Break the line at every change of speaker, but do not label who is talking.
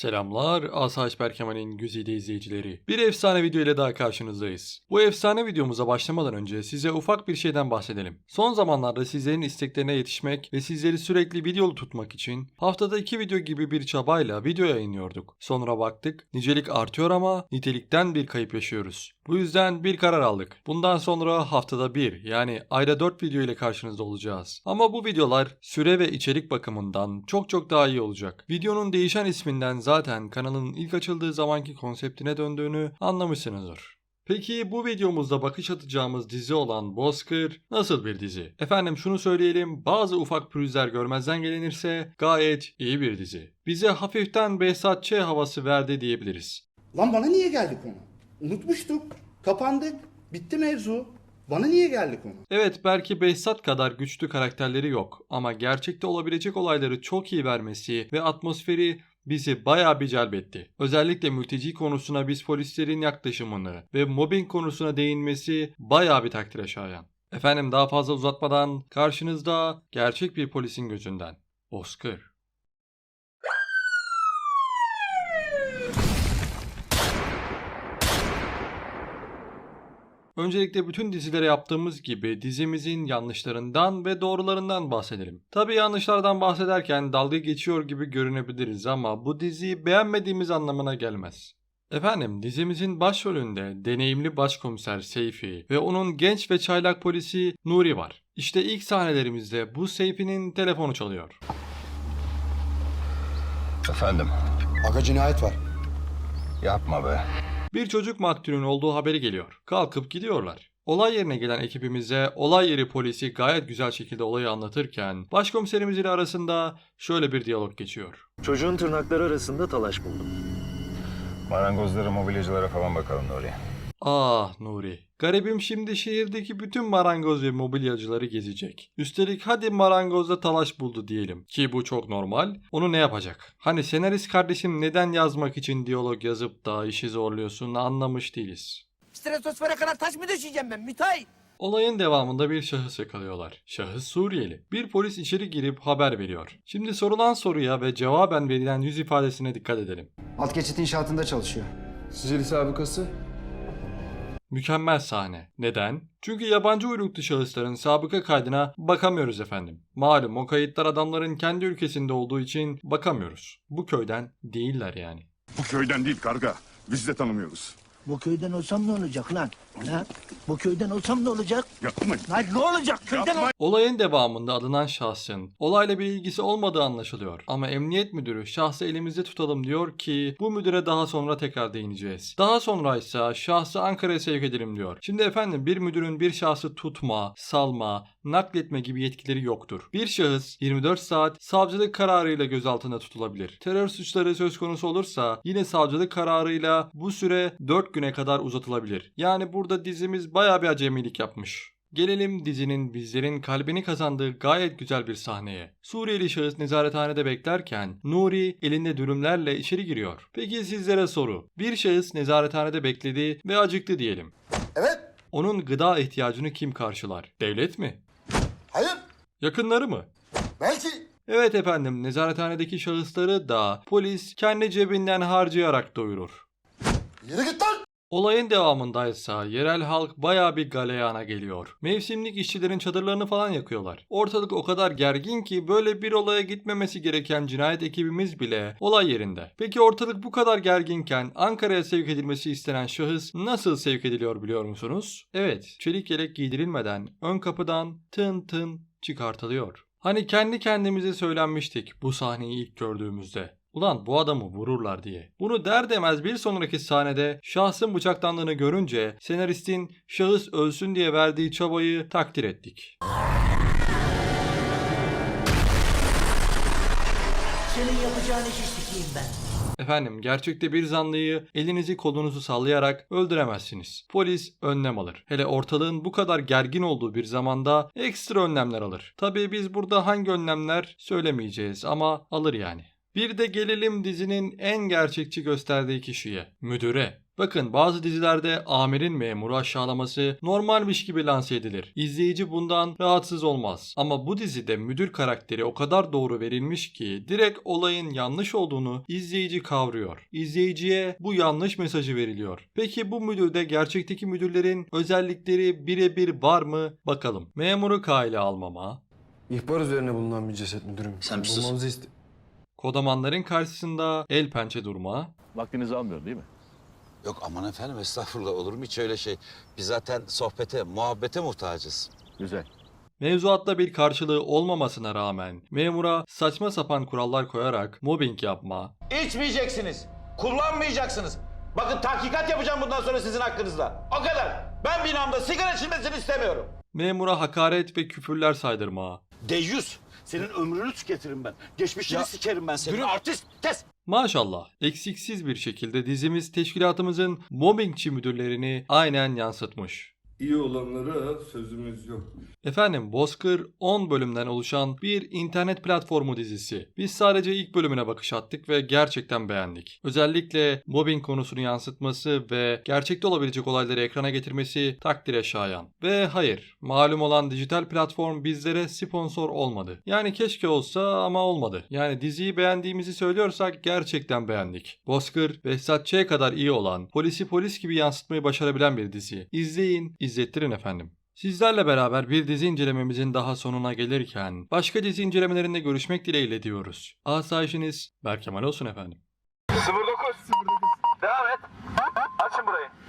Selamlar Asayiş Berkemal'in güzide izleyicileri. Bir efsane video ile daha karşınızdayız. Bu efsane videomuza başlamadan önce size ufak bir şeyden bahsedelim. Son zamanlarda sizlerin isteklerine yetişmek ve sizleri sürekli videolu tutmak için haftada iki video gibi bir çabayla video yayınlıyorduk. Sonra baktık nicelik artıyor ama nitelikten bir kayıp yaşıyoruz. Bu yüzden bir karar aldık. Bundan sonra haftada bir yani ayda 4 video ile karşınızda olacağız. Ama bu videolar süre ve içerik bakımından çok çok daha iyi olacak. Videonun değişen isminden zaten kanalın ilk açıldığı zamanki konseptine döndüğünü anlamışsınızdır. Peki bu videomuzda bakış atacağımız dizi olan Bozkır nasıl bir dizi? Efendim şunu söyleyelim bazı ufak pürüzler görmezden gelinirse gayet iyi bir dizi. Bize hafiften Behzat Ç. havası verdi diyebiliriz.
Lan bana niye geldi konu? Unutmuştuk. Kapandık. Bitti mevzu. Bana niye geldi konu?
Evet belki Behzat kadar güçlü karakterleri yok ama gerçekte olabilecek olayları çok iyi vermesi ve atmosferi bizi bayağı bir celbetti. Özellikle mülteci konusuna biz polislerin yaklaşımını ve mobbing konusuna değinmesi bayağı bir takdire şayan. Efendim daha fazla uzatmadan karşınızda gerçek bir polisin gözünden. Oscar. Öncelikle bütün dizilere yaptığımız gibi dizimizin yanlışlarından ve doğrularından bahsedelim. Tabi yanlışlardan bahsederken dalga geçiyor gibi görünebiliriz ama bu diziyi beğenmediğimiz anlamına gelmez. Efendim dizimizin başrolünde deneyimli başkomiser Seyfi ve onun genç ve çaylak polisi Nuri var. İşte ilk sahnelerimizde bu Seyfi'nin telefonu çalıyor.
Efendim,
Aga cinayet var.
yapma be.
Bir çocuk maktulün olduğu haberi geliyor. Kalkıp gidiyorlar. Olay yerine gelen ekibimize olay yeri polisi gayet güzel şekilde olayı anlatırken başkomiserimiz ile arasında şöyle bir diyalog geçiyor.
Çocuğun tırnakları arasında talaş buldum.
Marangozlara, mobilyacılara falan bakalım Nuri.
Ah Nuri. Garibim şimdi şehirdeki bütün marangoz ve mobilyacıları gezecek. Üstelik hadi marangozda talaş buldu diyelim. Ki bu çok normal. Onu ne yapacak? Hani senarist kardeşim neden yazmak için diyalog yazıp da işi zorluyorsun anlamış değiliz.
Stratosfere kadar taş mı düşeceğim ben Mitay?
Olayın devamında bir şahıs yakalıyorlar. Şahıs Suriyeli. Bir polis içeri girip haber veriyor. Şimdi sorulan soruya ve cevaben verilen yüz ifadesine dikkat edelim.
Alt geçit inşaatında çalışıyor.
Sicili sabıkası?
Mükemmel sahne. Neden? Çünkü yabancı uyruklu şahısların sabıka kaydına bakamıyoruz efendim. Malum o kayıtlar adamların kendi ülkesinde olduğu için bakamıyoruz. Bu köyden değiller yani.
Bu köyden değil karga. Biz de tanımıyoruz.
Bu köyden olsam ne olacak lan? Ha? Bu köyden olsam ne olacak?
Yapmayın.
Lan ne olacak köyden ol-.
Olayın devamında alınan şahsın olayla bir ilgisi olmadığı anlaşılıyor. Ama emniyet müdürü şahsı elimizde tutalım diyor ki bu müdüre daha sonra tekrar değineceğiz. Daha sonra ise şahsı Ankara'ya sevk edelim diyor. Şimdi efendim bir müdürün bir şahsı tutma, salma, nakletme gibi yetkileri yoktur. Bir şahıs 24 saat savcılık kararıyla gözaltında tutulabilir. Terör suçları söz konusu olursa yine savcılık kararıyla bu süre 4 güne kadar uzatılabilir. Yani burada dizimiz baya bir acemilik yapmış. Gelelim dizinin bizlerin kalbini kazandığı gayet güzel bir sahneye. Suriyeli şahıs nezarethanede beklerken Nuri elinde dürümlerle içeri giriyor. Peki sizlere soru. Bir şahıs nezarethanede bekledi ve acıktı diyelim.
Evet.
Onun gıda ihtiyacını kim karşılar? Devlet mi?
Hayır.
Yakınları mı?
Belki.
Evet efendim nezarethanedeki şahısları da polis kendi cebinden harcayarak doyurur.
Yürü git lan.
Olayın devamındaysa yerel halk baya bir galeyana geliyor. Mevsimlik işçilerin çadırlarını falan yakıyorlar. Ortalık o kadar gergin ki böyle bir olaya gitmemesi gereken cinayet ekibimiz bile olay yerinde. Peki ortalık bu kadar gerginken Ankara'ya sevk edilmesi istenen şahıs nasıl sevk ediliyor biliyor musunuz? Evet, çelik yelek giydirilmeden ön kapıdan tın tın çıkartılıyor. Hani kendi kendimize söylenmiştik bu sahneyi ilk gördüğümüzde. Ulan bu adamı vururlar diye. Bunu der demez bir sonraki sahnede şahsın bıçaklandığını görünce senaristin şahıs ölsün diye verdiği çabayı takdir ettik.
Senin yapacağın işi sikeyim ben.
Efendim gerçekte bir zanlıyı elinizi kolunuzu sallayarak öldüremezsiniz. Polis önlem alır. Hele ortalığın bu kadar gergin olduğu bir zamanda ekstra önlemler alır. Tabii biz burada hangi önlemler söylemeyeceğiz ama alır yani. Bir de gelelim dizinin en gerçekçi gösterdiği kişiye, müdüre. Bakın bazı dizilerde amirin memuru aşağılaması normalmiş gibi lanse edilir. İzleyici bundan rahatsız olmaz. Ama bu dizide müdür karakteri o kadar doğru verilmiş ki direkt olayın yanlış olduğunu izleyici kavruyor. İzleyiciye bu yanlış mesajı veriliyor. Peki bu müdürde gerçekteki müdürlerin özellikleri birebir var mı? Bakalım. Memuru kayla almama,
İhbar üzerine bulunan bir ceset müdürüm.
Sen bir sus.
Bulmamızı
kodamanların karşısında el pençe durma,
Vaktinizi almıyor değil mi?
Yok aman efendim estağfurullah olur mu hiç öyle şey? Biz zaten sohbete, muhabbete muhtacız.
Güzel.
Mevzuatta bir karşılığı olmamasına rağmen memura saçma sapan kurallar koyarak mobbing yapma,
İçmeyeceksiniz. Kullanmayacaksınız. Bakın tahkikat yapacağım bundan sonra sizin hakkınızda. O kadar. Ben binamda sigara içilmesini istemiyorum.
memura hakaret ve küfürler saydırma,
Deyyus. Senin ömrünü tüketirim ben. Geçmişini sikerim ben senin. Artist kes.
Maşallah eksiksiz bir şekilde dizimiz teşkilatımızın mobbingçi müdürlerini aynen yansıtmış.
İyi olanlara sözümüz yok.
Efendim Bozkır 10 bölümden oluşan bir internet platformu dizisi. Biz sadece ilk bölümüne bakış attık ve gerçekten beğendik. Özellikle mobbing konusunu yansıtması ve gerçekte olabilecek olayları ekrana getirmesi takdire şayan. Ve hayır, malum olan dijital platform bizlere sponsor olmadı. Yani keşke olsa ama olmadı. Yani diziyi beğendiğimizi söylüyorsak gerçekten beğendik. Bozkır, Behzat Ç. kadar iyi olan, polisi polis gibi yansıtmayı başarabilen bir dizi. İzleyin, izlettirin efendim. Sizlerle beraber bir dizi incelememizin daha sonuna gelirken başka dizi incelemelerinde görüşmek dileğiyle diyoruz. Asayişiniz Berkemal olsun efendim.
09. 09. Devam et. Açın burayı.